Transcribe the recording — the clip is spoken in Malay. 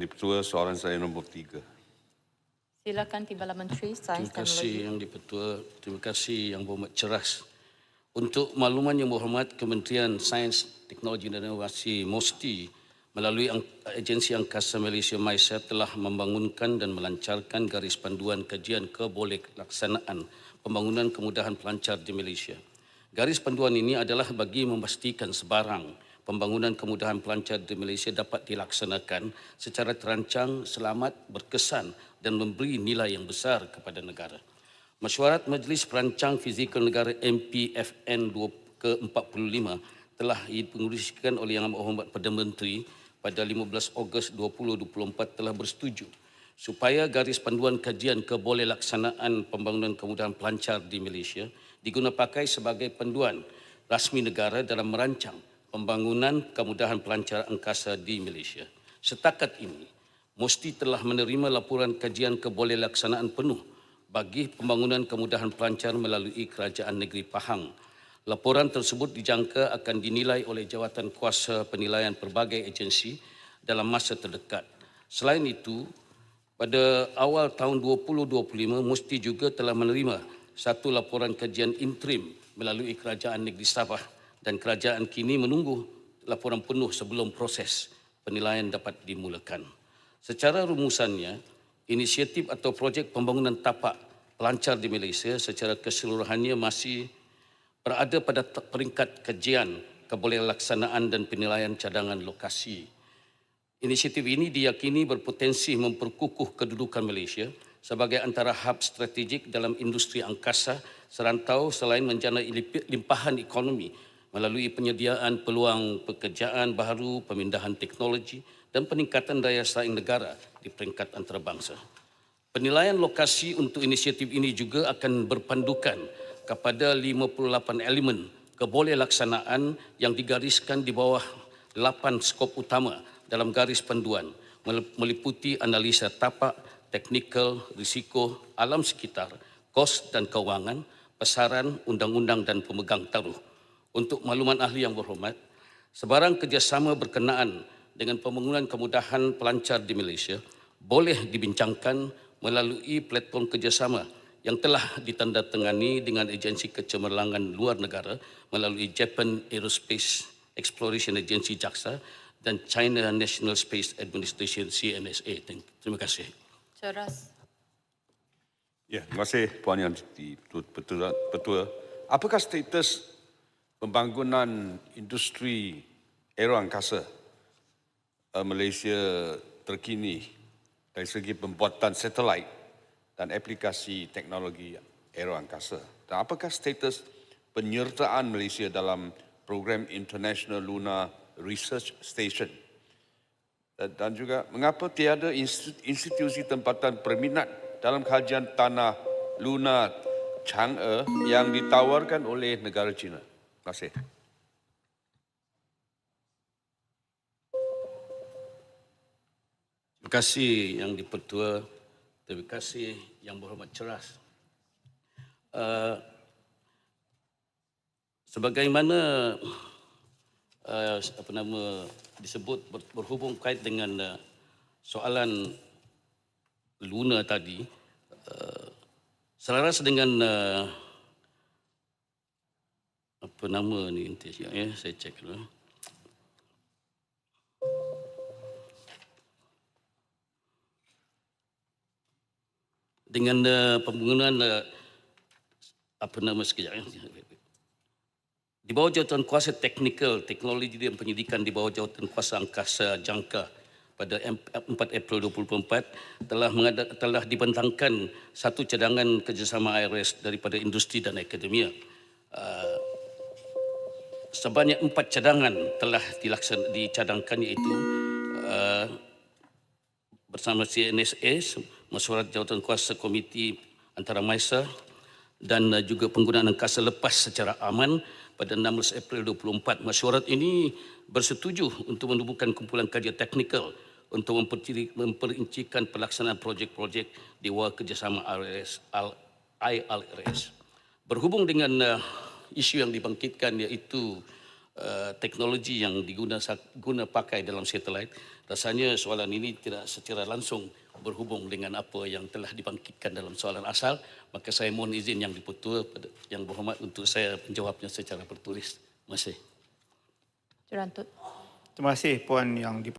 Ketua soalan saya nombor tiga. Silakan Timbalan Menteri Sains Terima Teknologi. kasih Yang di-Pertua. Terima kasih Yang Berhormat Ceras. Untuk makluman Yang Berhormat, Kementerian Sains, Teknologi dan Inovasi MOSTI melalui Agensi Angkasa Malaysia MISA telah membangunkan dan melancarkan garis panduan kajian keboleh laksanaan pembangunan kemudahan pelancar di Malaysia. Garis panduan ini adalah bagi memastikan sebarang pembangunan kemudahan pelancar di Malaysia dapat dilaksanakan secara terancang, selamat, berkesan dan memberi nilai yang besar kepada negara. Mesyuarat Majlis Perancang Fizikal Negara MPFN 2 ke-45 telah dipengerusikan oleh Yang Amat Perdana Menteri pada 15 Ogos 2024 telah bersetuju supaya garis panduan kajian keboleh laksanaan pembangunan kemudahan pelancar di Malaysia diguna pakai sebagai panduan rasmi negara dalam merancang pembangunan kemudahan pelancar angkasa di Malaysia. Setakat ini, Musti telah menerima laporan kajian keboleh laksanaan penuh bagi pembangunan kemudahan pelancar melalui Kerajaan Negeri Pahang. Laporan tersebut dijangka akan dinilai oleh jawatan kuasa penilaian pelbagai agensi dalam masa terdekat. Selain itu, pada awal tahun 2025, Musti juga telah menerima satu laporan kajian interim melalui Kerajaan Negeri Sabah dan kerajaan kini menunggu laporan penuh sebelum proses penilaian dapat dimulakan. Secara rumusannya, inisiatif atau projek pembangunan tapak pelancar di Malaysia secara keseluruhannya masih berada pada peringkat kajian keboleh laksanaan dan penilaian cadangan lokasi. Inisiatif ini diyakini berpotensi memperkukuh kedudukan Malaysia sebagai antara hub strategik dalam industri angkasa serantau selain menjana limpahan ekonomi melalui penyediaan peluang pekerjaan baru, pemindahan teknologi dan peningkatan daya saing negara di peringkat antarabangsa. Penilaian lokasi untuk inisiatif ini juga akan berpandukan kepada 58 elemen keboleh laksanaan yang digariskan di bawah 8 skop utama dalam garis panduan mel- meliputi analisa tapak, teknikal, risiko, alam sekitar, kos dan kewangan, pesaran, undang-undang dan pemegang taruh. Untuk makluman ahli yang berhormat, sebarang kerjasama berkenaan dengan pembangunan kemudahan pelancar di Malaysia boleh dibincangkan melalui platform kerjasama yang telah ditandatangani dengan agensi kecemerlangan luar negara melalui Japan Aerospace Exploration Agency JAXA dan China National Space Administration CNSA. Terima kasih. Ceras. Ya, terima kasih Puan Yang Di-Pertua. Pertua. Apakah status pembangunan industri aeroangkasa eh, Malaysia terkini dari segi pembuatan satelit dan aplikasi teknologi aeroangkasa? Dan apakah status penyertaan Malaysia dalam program International Lunar Research Station? Dan- dan juga mengapa tiada insti- institusi tempatan berminat dalam kajian tanah lunar Chang'e yang ditawarkan oleh negara China. Kasih. Terima kasih yang dipertua. Terima kasih yang berhormat ceras. Uh, sebagaimana uh, apa nama disebut ber, berhubung kait dengan uh, soalan Luna tadi, uh, selaras dengan uh, apa nama ni nanti ya, saya cek dulu. dengan uh, pembangunan uh, apa nama sekejap ya. Di bawah jawatan kuasa teknikal, teknologi dan penyidikan di bawah jawatan kuasa angkasa jangka pada em- 4 April 2024 telah mengada, telah dibentangkan satu cadangan kerjasama IRS daripada industri dan akademia. Uh, sebanyak empat cadangan telah dilaksan, dicadangkan iaitu uh, bersama CNSA, mesyuarat jawatan kuasa komiti antara MISA dan uh, juga penggunaan angkasa lepas secara aman pada 16 April 24. Mesyuarat ini bersetuju untuk menubuhkan kumpulan kajian teknikal untuk memperincikan pelaksanaan projek-projek di bawah kerjasama IRS. Berhubung dengan uh, isu yang dibangkitkan iaitu uh, teknologi yang diguna guna pakai dalam satelit. Rasanya soalan ini tidak secara langsung berhubung dengan apa yang telah dibangkitkan dalam soalan asal. Maka saya mohon izin yang diputua yang berhormat untuk saya menjawabnya secara tertulis. Terima kasih. Cerantut. Terima kasih Puan Yang di